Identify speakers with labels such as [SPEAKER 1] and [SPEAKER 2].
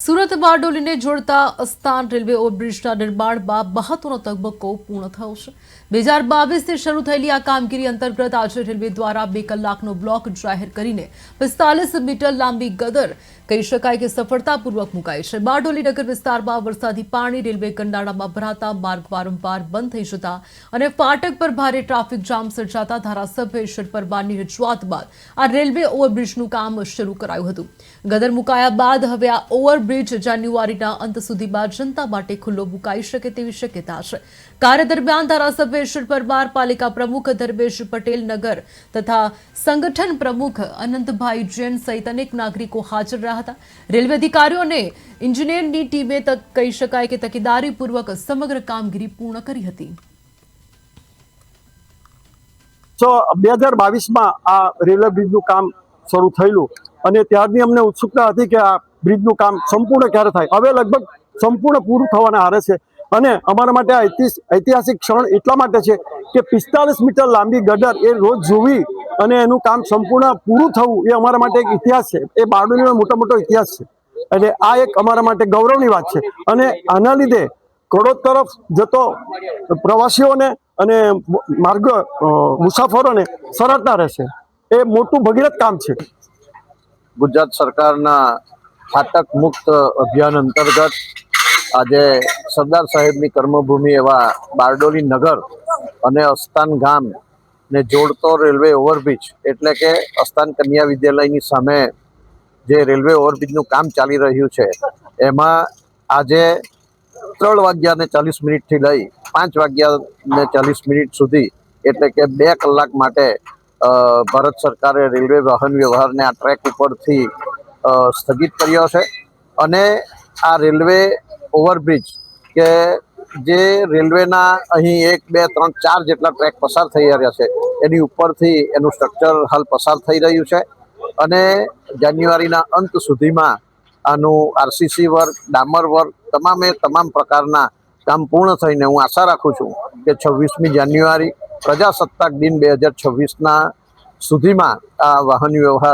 [SPEAKER 1] સુરત બારડોલીને જોડતા અસ્તાન રેલવે ઓવરબ્રિજના નિર્માણમાં મહત્વનો તબક્કો પૂર્ણ થયો છે. બે હજાર બાવીસથી શરૂ થયેલી આ કામગીરી અંતર્ગત આજે રેલવે દ્વારા બે કલાકનો બ્લોક જાહેર કરીને પિસ્તાલીસ મીટર લાંબી ગદર કહી શકાય કે સફળતાપૂર્વક મુકાઈ છે. બારડોલી નગર વિસ્તારમાં વરસાદી પાણી રેલવે કંડાળામાં ભરાતા માર્ગ વારંવાર બંધ થઈ જતા અને ફાટક પર ભારે ટ્રાફિક જામ સર્જાતા ધારાસભ્ય ઈશ્વર પરમારની રજૂઆત બાદ આ રેલવે ઓવરબ્રિજનું કામ શરૂ કરાયું હતું. ગદર મુકાયા બાદ હવે આ ઓવરબ્રિજ જાન્યુઆરીના અંત સુધીમાં જનતા માટે ખુલ્લો મુકાઈ શકે તેવી શક્યતા છે. કાર્ય દરમિયાન ધારાસભ્ય ઈશ્વર પરમાર, પાલિકા પ્રમુખ ધર્મેશ પટેલ, નગર તથા સંગઠન પ્રમુખ અનંતભાઈ જૈન સહિત અનેક નાગરિકો હાજર રહ્યા હતા. રેલવે અધિકારીઓ અને ઇન્જિનિયરની ટીમે કહી શકાય કે તકેદારીપૂર્વક સમગ્ર કામગીરી પૂર્ણ કરી હતી.
[SPEAKER 2] તો બે હજાર બાવીસમાં આ રેલવે બ્રિજનું કામ શરૂ થયેલું અને ત્યારની અમને ઉત્સુકતા હતી કે આ બ્રિજનું કામ સંપૂર્ણ ક્યારે થાય? હવે લગભગ સંપૂર્ણ પૂરું થવાના હારે છે. અને અમારા માટે આ ઐતિહાસિક ક્ષણ એટલા માટે છે કે પિસ્તાલીસ મીટર લાંબી ગટર એ રોજ જોવી અને એનું કામ સંપૂર્ણ પૂરું થવું એ અમારા માટે એક ઇતિહાસ છે. એ બારડોલીનો મોટો મોટો ઇતિહાસ છે. એટલે આ એક અમારા માટે ગૌરવની વાત છે. અને આના લીધે કડોદ તરફ જતો પ્રવાસીઓને અને માર્ગ મુસાફરોને સરળતા રહેશે. એ મોટું ભગીરથ કામ છે.
[SPEAKER 3] ગુજરાત સરકારના ફાટક મુક્ત અભિયાન અંતર્ગત આજે સરદાર સાહેબની કર્મભૂમિ એવા બારડોલી નગર અને અસ્તાન ગામ ને જોડતો રેલવે ઓવરબ્રિજ એટલે કે અસ્તાન કન્યા વિદ્યાલયની સામે જે રેલવે ઓવરબ્રિજનું કામ ચાલી રહ્યું છે, એમાં આજે ત્રણ વાગ્યાને ચાલીસ મિનિટથી લઈ પાંચ વાગ્યા ને ચાલીસ મિનિટ સુધી એટલે કે બે કલાક માટે ભારત સરકારે રેલવે વાહન વ્યવહારને આ ટ્રેક ઉપરથી સ્થગિત કર્યો છે. અને આ રેલવે ઓવરબ્રિજ કે જે રેલવેના અહીં એક, બે, ત્રણ, ચાર જેટલા ટ્રેક પસાર થઈ રહ્યા છે, એની ઉપરથી એનું સ્ટ્રક્ચર હાલ પસાર થઈ રહ્યું છે. અને જાન્યુઆરીના અંત સુધીમાં આનું આરસીસી વર્ક, ડામર વર્ક તમામે તમામ પ્રકારના કામ પૂર્ણ થઈને હું આશા રાખું છું કે છવ્વીસમી જાન્યુઆરી પ્રજાસત્તાક દિન બે હજાર છવ્વીસના સુધીમાં આ વાહન વ્યવહાર